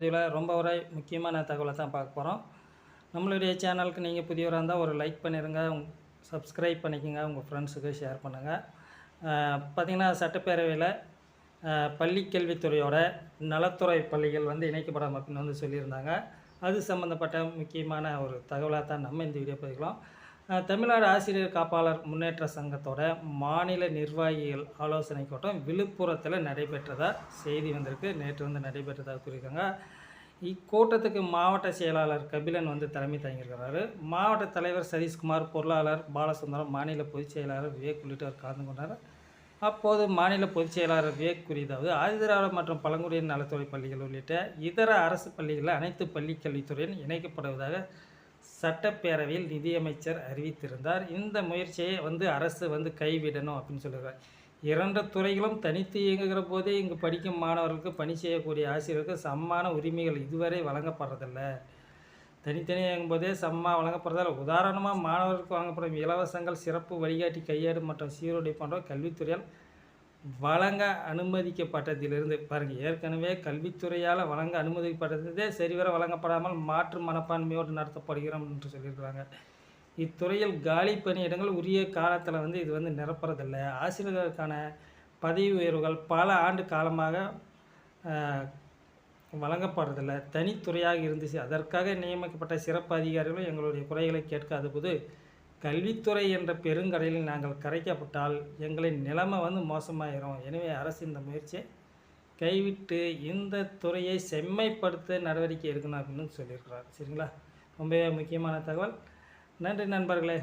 இதில் ரொம்ப ஒரு முக்கியமான தகவலை தான் பார்க்க போகிறோம். நம்மளுடைய சேனலுக்கு நீங்கள் புதியவராக இருந்தால் ஒரு லைக் பண்ணிடுங்க சப்ஸ்கிரைப் பண்ணிக்கோங்க உங்கள் ஃப்ரெண்ட்ஸுக்கு ஷேர் பண்ணுங்கள் பார்த்திங்கன்னா சட்டப்பேரவையில் பள்ளி கல்வித்துறையோட நலத்துறை பள்ளிகள் வந்து இணைக்கப்படும் அப்படின்னு வந்து சொல்லியிருந்தாங்க. அது சம்மந்தப்பட்ட முக்கியமான ஒரு தகவலாக தான் நம்ம இந்த வீடியோ பதிக்கலாம் தமிழ்நாடு ஆசிரியர் காப்பாளர் முன்னேற்ற சங்கத்தோட மாநில நிர்வாகிகள் ஆலோசனை கூட்டம் விழுப்புரத்தில் நடைபெற்றதாக செய்தி வந்திருக்கு. நேற்று வந்து நடைபெற்றதாக கூறியிருக்காங்க. இக்கூட்டத்துக்கு மாவட்ட செயலாளர் கபிலன் வந்து தலைமை தாங்கியிருக்கிறாரு. மாவட்ட தலைவர் சதீஷ்குமார் பொருளாளர் பாலசுந்தரம் மாநில பொதுச் செயலாளர் விவேக் உள்ளிட்டோர் கலந்து கொண்டார் அப்போது மாநில பொதுச் செயலாளர் விவேக் கூறியதாவது ஆதிதிராவிட மற்றும் பழங்குடியின் நலத்துறை பள்ளிகள் உள்ளிட்ட இதர அரசு பள்ளிகளில் அனைத்து பள்ளி கல்வித்துறையின் இணைக்கப்படுவதாக சட்டப்பேரவையில் நிதியமைச்சர் அறிவித்திருந்தார். இந்த முயற்சியை வந்து அரசு வந்து கைவிடணும் அப்படின்னு சொல்லியிருக்காரு இரண்டு துறைகளும் தனித்து இயங்குகிற போதே இங்கு படிக்கும் மாணவர்களுக்கு பணி செய்யக்கூடிய ஆசிரியருக்கு சமமான உரிமைகள் இதுவரை வழங்கப்படுறதில்ல. தனித்தனியாக இயங்கும்போதே சம்மா வழங்கப்படுறதால் உதாரணமாக மாணவர்களுக்கு வழங்கப்படும் இலவசங்கள் சிறப்பு வழிகாட்டி கையேடு மற்றும் சீருடை போன்ற கல்வித்துறையால் வழங்க அனுமதிக்கப்பட்டதிலிருந்து பாருங்கள் ஏற்கனவே கல்வித்துறையால் வழங்க அனுமதிக்கப்பட்டதே சரிவர வழங்கப்படாமல் மாற்று மனப்பான்மையோடு நடத்தப்படுகிறோம் என்று சொல்லியிருக்கிறாங்க. இத்துறையில் காலி பணியிடங்கள் உரிய காலத்தில் வந்து இது வந்து நிரப்புறதில்லை. ஆசிரியர்களுக்கான பதவி உயர்வுகள் பல ஆண்டு காலமாக வழங்கப்படுறதில்லை. தனித்துறையாக இருந்துச்சு. அதற்காக நியமிக்கப்பட்ட சிறப்பு அதிகாரிகளும் எங்களுடைய குறைகளை கேட்காத போது கல்வித்துறை என்ற பெருங்கடலில் நாங்கள் கரைக்கப்பட்டால் எங்களின் நிலைமை வந்து மோசமாயிரும். எனவே அரசு இந்த முயற்சியை கைவிட்டு இந்த துறையை செம்மைப்படுத்த நடவடிக்கை எடுக்கணும் அப்படின்னு சொல்லியிருக்கிறார். சரிங்களா? ரொம்பவே முக்கியமான தகவல். நன்றி நண்பர்களே.